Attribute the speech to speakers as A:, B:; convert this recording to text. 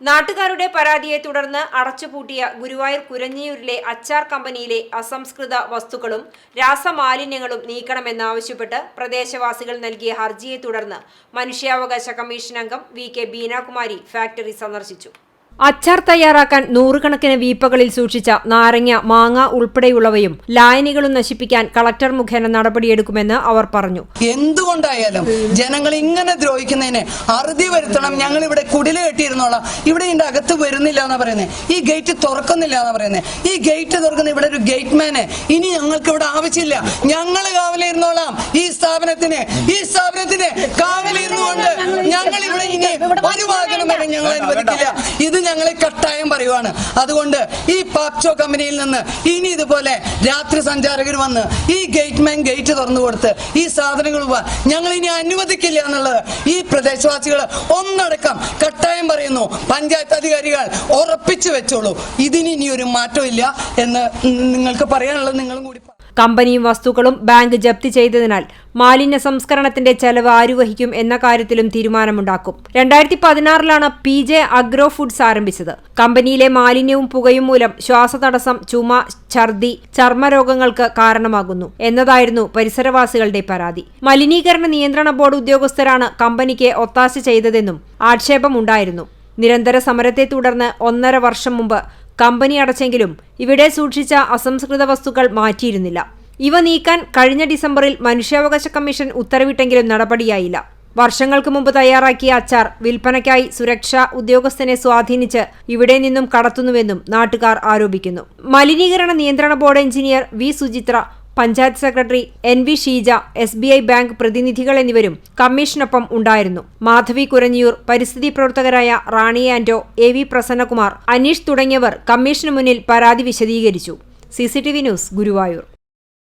A: നാട്ടുകാരുടെ പരാതിയെ തുടർന്ന് അടച്ചുപൂട്ടിയ ഗുരുവായൂർ കുരഞ്ഞിയൂരിലെ അച്ചാർ കമ്പനിയിലെ അസംസ്കൃത വസ്തുക്കളും രാസമാലിന്യങ്ങളും നീക്കണമെന്നാവശ്യപ്പെട്ട് പ്രദേശവാസികൾ നൽകിയ ഹർജിയെ തുടർന്ന് മനുഷ്യാവകാശ കമ്മീഷൻ അംഗം വി കെ ബീനാകുമാരി ഫാക്ടറി സന്ദർശിച്ചു. അച്ചാർ തയ്യാറാക്കാൻ നൂറുകണക്കിന് വീപ്പകളിൽ സൂക്ഷിച്ച നാരങ്ങ മാങ്ങ ഉൾപ്പെടെയുള്ളവയും ലായനികളും നശിപ്പിക്കാൻ കളക്ടർ മുഖേന നടപടിയെടുക്കുമെന്ന് അവർ പറഞ്ഞു.
B: എന്തുകൊണ്ടായാലും ജനങ്ങൾ ഇങ്ങനെ ദ്രോഹിക്കുന്നതിന് അറുതി വരുത്തണം. ഞങ്ങൾ ഇവിടെ കുടിൽ കെട്ടിയിരുന്നോളാം. ഇവിടെ ഇതിന്റെ അകത്ത് വരുന്നില്ല എന്നാ പറയുന്നത് ഈ ഗേറ്റ് തുറക്കുന്നില്ല എന്നാ പറയുന്നത് ഈ ഗേറ്റ് തുറക്കുന്ന ഇവിടെ ഒരു ഗേറ്റ് മാന് ഇനി ഞങ്ങൾക്ക് ഇവിടെ ആവശ്യമില്ല. ഞങ്ങൾ കാവലിരുന്നോളാം. ഈ സ്ഥാപനത്തിന് ഈ സ്ഥാപനത്തിന് കാവലിരുന്നുകൊണ്ട് ഞങ്ങൾ ഇവിടെ ഇനി വരെ ഞങ്ങൾ അനുവദിക്കില്ല. ഇത് ഞങ്ങൾ കട്ടായം പറയുവാണ്. അതുകൊണ്ട് ഈ പാപ്ചോ കമ്പനിയിൽ നിന്ന് ഇനി ഇതുപോലെ രാത്രി സഞ്ചാരകർ വന്ന് ഈ ഗേറ്റ് മാൻ ഗേറ്റ് തുറന്നു കൊടുത്ത് ഈ സാധനങ്ങൾ ഞങ്ങൾ ഇനി അനുവദിക്കില്ല എന്നുള്ളത് ഈ പ്രദേശവാസികൾ ഒന്നടക്കം കട്ടായം പറയുന്നു. പഞ്ചായത്ത് അധികാരികൾ ഉറപ്പിച്ചു വെച്ചോളൂ. ഇതിന് ഇനി ഒരു മാറ്റമില്ല എന്ന് നിങ്ങൾക്ക് പറയാനുള്ളത് നിങ്ങളും കൂടി
A: കമ്പനിയും വസ്തുക്കളും ബാങ്ക് ജപ്തി ചെയ്തതിനാൽ മാലിന്യ സംസ്കരണത്തിന്റെ ചെലവ് ആരുവഹിക്കും എന്ന കാര്യത്തിലും തീരുമാനമുണ്ടാക്കും. രണ്ടായിരത്തി പതിനാറിലാണ് പി ജെ അഗ്രോ ഫുഡ്സ് ആരംഭിച്ചത്. കമ്പനിയിലെ മാലിന്യവും പുകയും മൂലം ശ്വാസതടസ്സം ചുമ ഛർദി ചർമ്മരോഗങ്ങൾക്ക് കാരണമാകുന്നു എന്നതായിരുന്നു പരിസരവാസികളുടെ പരാതി. മലിനീകരണ നിയന്ത്രണ ബോർഡ് ഉദ്യോഗസ്ഥരാണ് കമ്പനിക്ക് ഒത്താശ ചെയ്തതെന്നും ആക്ഷേപമുണ്ടായിരുന്നു. നിരന്തര സമരത്തെ തുടർന്ന് ഒന്നര വർഷം മുമ്പ് കമ്പനി അടച്ചെങ്കിലും ഇവിടെ സൂക്ഷിച്ച അസംസ്കൃത വസ്തുക്കൾ മാറ്റിയിരുന്നില്ല. ഇവ നീക്കാൻ കഴിഞ്ഞ ഡിസംബറിൽ മനുഷ്യാവകാശ കമ്മീഷൻ ഉത്തരവിട്ടെങ്കിലും നടപടിയായില്ല. വർഷങ്ങൾക്ക് മുമ്പ് തയ്യാറാക്കിയ അച്ചാർ വിൽപ്പനയ്ക്കായി സുരക്ഷാ ഉദ്യോഗസ്ഥനെ സ്വാധീനിച്ച് ഇവിടെ നിന്നും കടത്തുന്നുവെന്നും നാട്ടുകാർ ആരോപിക്കുന്നു. മലിനീകരണ നിയന്ത്രണ board engineer V. Suchitra panchayat secretary N V Sheeja S B I bank പ്രതിനിധികൾ എന്നിവരും കമ്മീഷനൊപ്പം ഉണ്ടായിരുന്നു. മാധവി കുരഞ്ഞിയൂർ പരിസ്ഥിതി പ്രവർത്തകരായ റാണി ആന്റോ എ വി പ്രസന്നകുമാർ അനീഷ് തുടങ്ങിയവർ കമ്മീഷന് മുന്നിൽ പരാതി വിശദീകരിച്ചു. C news Guruvayur.